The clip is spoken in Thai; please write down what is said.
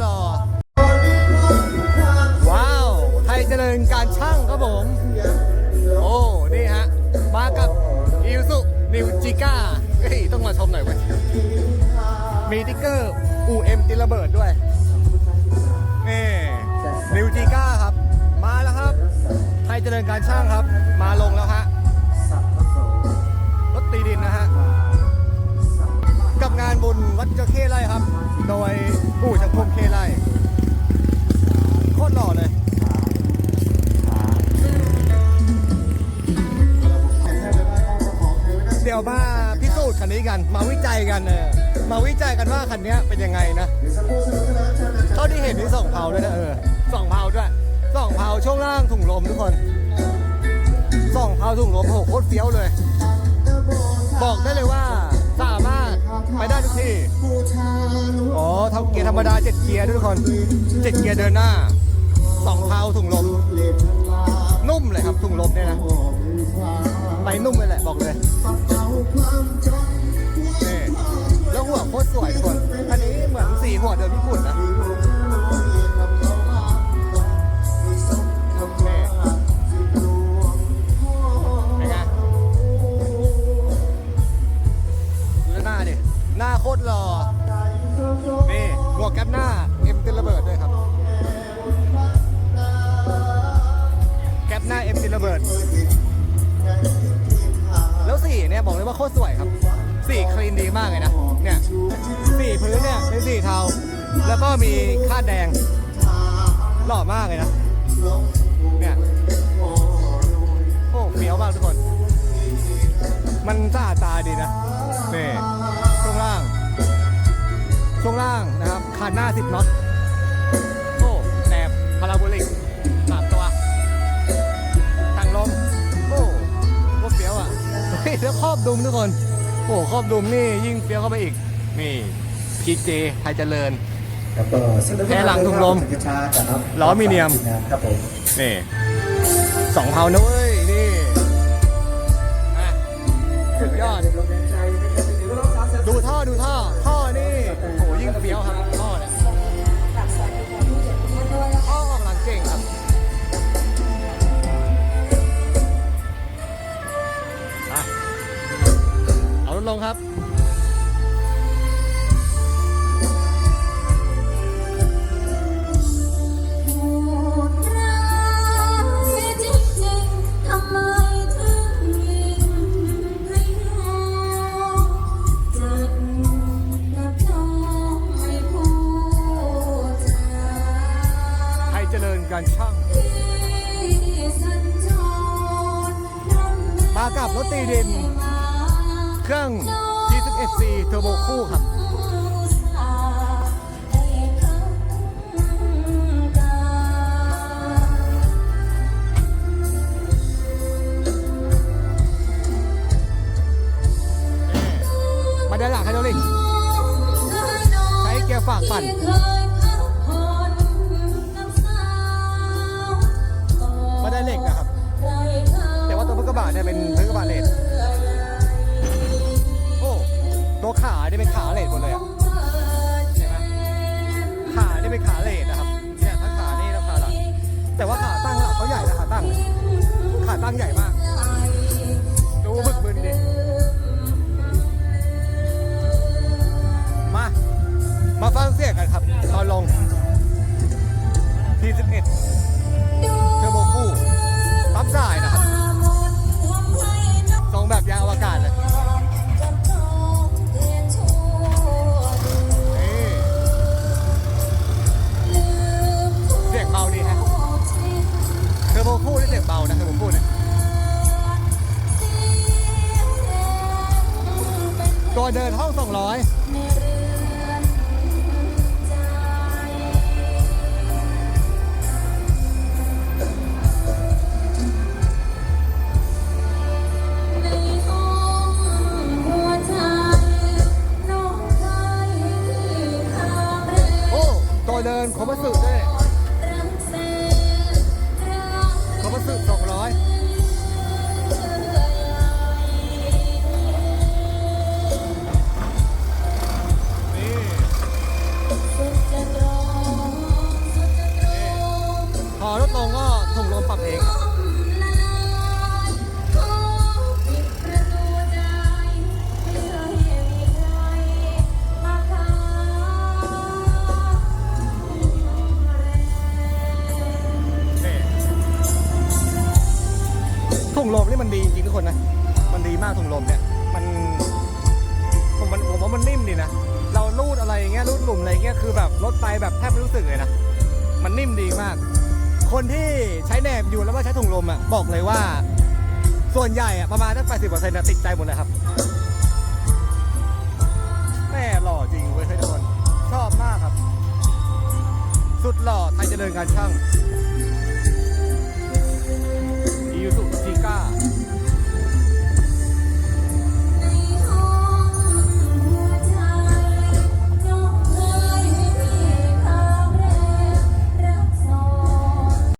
หล่อ ว้าว ไทยเจริญการช่างครับผม โอ้ นี่ฮะ มากับอิวสุนิวจิก้าเฮ้ย ต้องมาชมหน่อยเว้ย มีติ๊กเกอร์อูเอ็มติระเบิดด้วย นี่นิวจิก้าครับ มาแล้วครับ ไทยเจริญการช่างครับ มาลงแล้วฮะ รถตีดินนะฮะานบุญวัดเจ้าเข้ไร่ครับ โดยปู่ชังพมเข้ไร่โคตรหล่อเลยเดี๋ยวมาพิสูจน์คันนี้กัน มาวิจัยกันเออมาวิจัยกันว่าคันนี้เป็นยังไงนะเท่าที่เห็นมีสองเพาด้วยนะเออสองเพาด้วยสองเพาช่วงล่างถุงลมทุกคนสองเพาถุงลมโหโคตรเฟี้ยวเลย บอกได้เลย ไปได้ทุกที่อ๋อทำเกียร์ธรรมดาเจ็ดเกียร์ทุกคนเจ็ดเกียร์เดินหน้าสองเพาถุงลมนุ่มเลยครับถุงลมเนี่ยนะไปนุ่มเลยแหละบอกเลยนี่แล้วหัวโคตรสวยทุกคนอันนี้เหมือนสีหัวเดิมญี่ปุ่นนะ วกแก๊ปหน้าเอ็มติระเบิดด้วยครับ แก๊ปหน้าเอ็มติระเบิด แล้วสีเนี่ยบอกเลยว่าโคตรสวยครับ สีคลีนดีมากเลยนะ เนี่ยสีพื้นเนี่ยเป็นสีเทา แล้วก็มีคาดแดง หล่อมากเลยนะ เนี่ย โอ้เฟี้ยวมากทุกคน มันสะอาดตาดีนะนี่ช่วงล่าง ช่วงล่างนะครับคานหน้า 10น็อตโอ้แหนบพาราโบลิกสามตัวทางลมโอ้โคตรเฟี้ยวอะเฮ้ยแล้วครอบดุมทุกคน โอ้ครอบดุมนี่ยิ่งเฟี้ยวเข้าไปอีก นี่พีเจไทยเจริญแล้วก็สนุกแค่หลังถุงลมช้าๆครับล้อมีเนียมครับผมนี่สองเผานะเว้ยนี่อะสุดยอดดู ห้พูดจาไทยเจริญการช่างที่สัญจรร่ำเรียนมากับรถตีดินมา เครื่อง G11C เทอร์โบคู่ครับอุตส่าห์ได้คำกามาด้านหลังไฮดรอลิกใช้เกียร์ฝากปั่นมาได้เหล็กนะครับ แต่ว่าตัวพุทธกระบะเนี่ยเป็นพุทธกระบะเลดโอ้ ตัวขาเนี่ยเป็นขาเลดหมดเลยอะใช่ไหมขาเนี่ยเป็นขาเลดนะครับเนี่ยทั้งขานี่และขาหลังแต่ว่าขาตั้งหลังเขาใหญ่นะขาตั้งขาตั้งใหญ่มากดูบึกบึนดิมา มาฟังเสียงกันครับ ตอนลง T11 เท ตัวเดินห้อง200โอ้ตัวเดินคอมบัสสึด้วยคอมบัสสึ200ี่มันดีจริงทุกคนนะ มันดีมากถุงลมเนี่ย มันผมมันผมว่ามันนิ่มดีนะ เราลูดอะไรอย่างเงี้ยลูดหลุมอะไรเงี้ยคือแบบรถไปแบบแทบไม่รู้สึกเลยนะ มันนิ่มดีมาก คนที่ใช้แหนบอยู่แล้วว่าใช้ถุงลมอะบอกเลยว่า ส่วนใหญ่อะประมาณสักแปดสิบเปอร์เซนต์ติดใจหมดเลยครับแม่หล่อจริงเว้ยทุกคนชอบมากครับ สุดหล่อไทยเจริญการช่าง